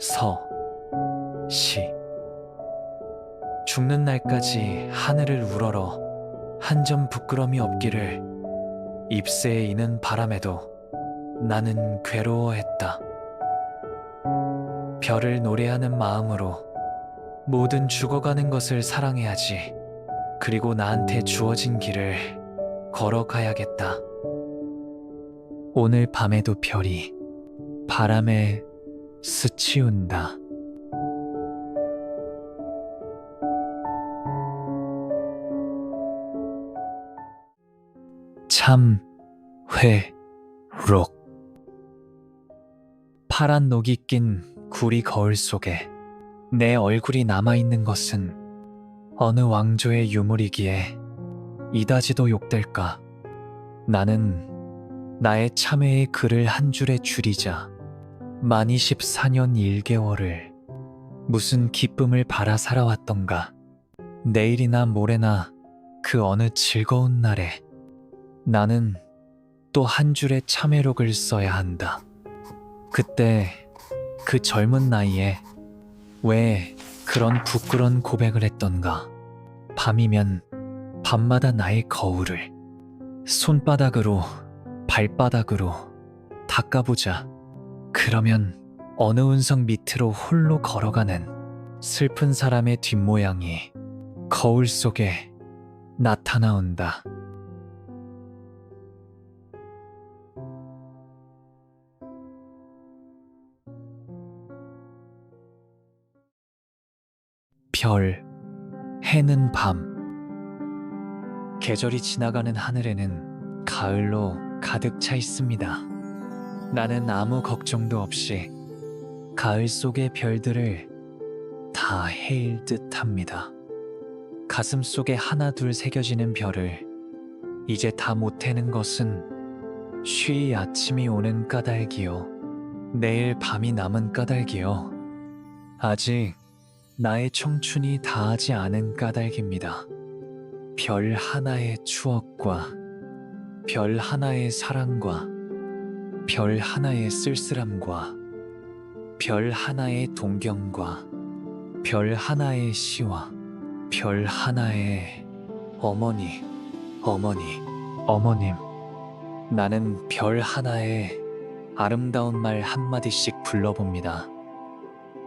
서, 시. 죽는 날까지 하늘을 우러러 한 점 부끄럼이 없기를 잎새에 이는 바람에도 나는 괴로워했다. 별을 노래하는 마음으로 모든 죽어가는 것을 사랑해야지. 그리고 나한테 주어진 길을 걸어가야겠다. 오늘 밤에도 별이 바람에 스치운다. 참, 회, 록. 파란 녹이 낀 구리 거울 속에 내 얼굴이 남아있는 것은 어느 왕조의 유물이기에 이다지도 욕될까. 나는 나의 참회의 글을 한 줄에 줄이자 만 24년 1개월을 무슨 기쁨을 바라 살아왔던가. 내일이나 모레나 그 어느 즐거운 날에 나는 또 한 줄의 참회록을 써야 한다. 그때 그 젊은 나이에 왜 그런 부끄러운 고백을 했던가. 밤이면 밤마다 나의 거울을 손바닥으로 발바닥으로 닦아보자. 그러면 어느 운석 밑으로 홀로 걸어가는 슬픈 사람의 뒷모양이 거울 속에 나타나온다. 별, 해는 밤. 계절이 지나가는 하늘에는 가을로 가득 차 있습니다. 나는 아무 걱정도 없이 가을 속의 별들을 다 해일 듯 합니다. 가슴 속에 하나 둘 새겨지는 별을 이제 다 못해는 것은 쉬이 아침이 오는 까닭이요. 내일 밤이 남은 까닭이요. 아직 나의 청춘이 다하지 않은 까닭입니다. 별 하나의 추억과 별 하나의 사랑과 별 하나의 쓸쓸함과 별 하나의 동경과 별 하나의 시와 별 하나의 어머니, 어머니, 어머님. 나는 별 하나의 아름다운 말 한마디씩 불러봅니다.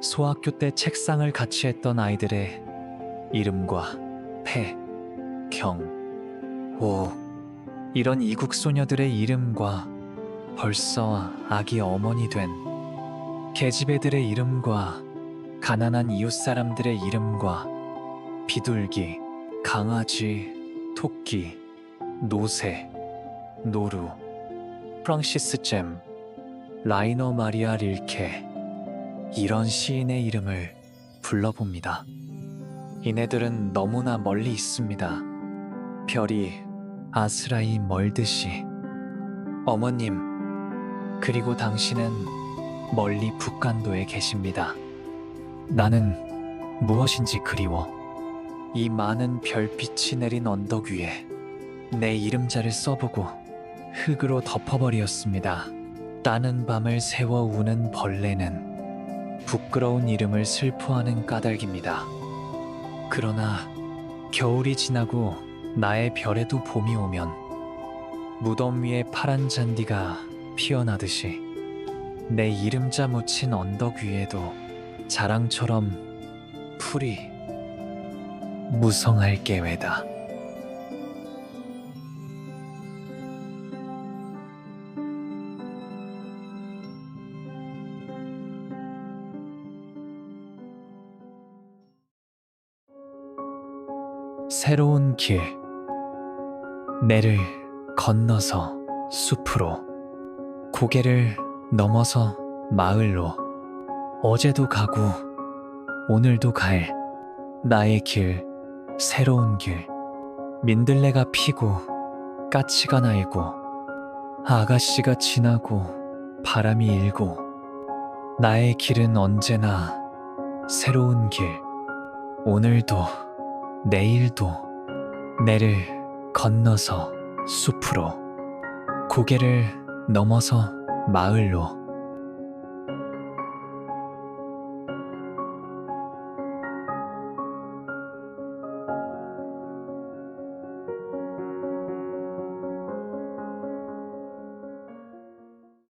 소학교 때 책상을 같이 했던 아이들의 이름과 패, 경, 오 이런 이국 소녀들의 이름과 벌써 아기 어머니 된 계집애들의 이름과 가난한 이웃 사람들의 이름과 비둘기, 강아지, 토끼, 노새, 노루, 프랑시스 잼, 라이너 마리아 릴케 이런 시인의 이름을 불러봅니다. 이네들은 너무나 멀리 있습니다. 별이 아스라이 멀듯이. 어머님, 그리고 당신은 멀리 북간도에 계십니다. 나는 무엇인지 그리워. 이 많은 별빛이 내린 언덕 위에 내 이름자를 써보고 흙으로 덮어버리었습니다. 따는 밤을 새워 우는 벌레는 부끄러운 이름을 슬퍼하는 까닭입니다. 그러나 겨울이 지나고 나의 별에도 봄이 오면 무덤 위에 파란 잔디가 피어나듯이 내 이름자 묻힌 언덕 위에도 자랑처럼 풀이 무성할 계획다. 새로운 길. 내를 건너서 숲으로. 고개를 넘어서 마을로. 어제도 가고 오늘도 갈 나의 길, 새로운 길. 민들레가 피고 까치가 날고 아가씨가 지나고 바람이 일고 나의 길은 언제나 새로운 길. 오늘도 내일도 내를 건너서 숲으로 고개를 넘어서 마을로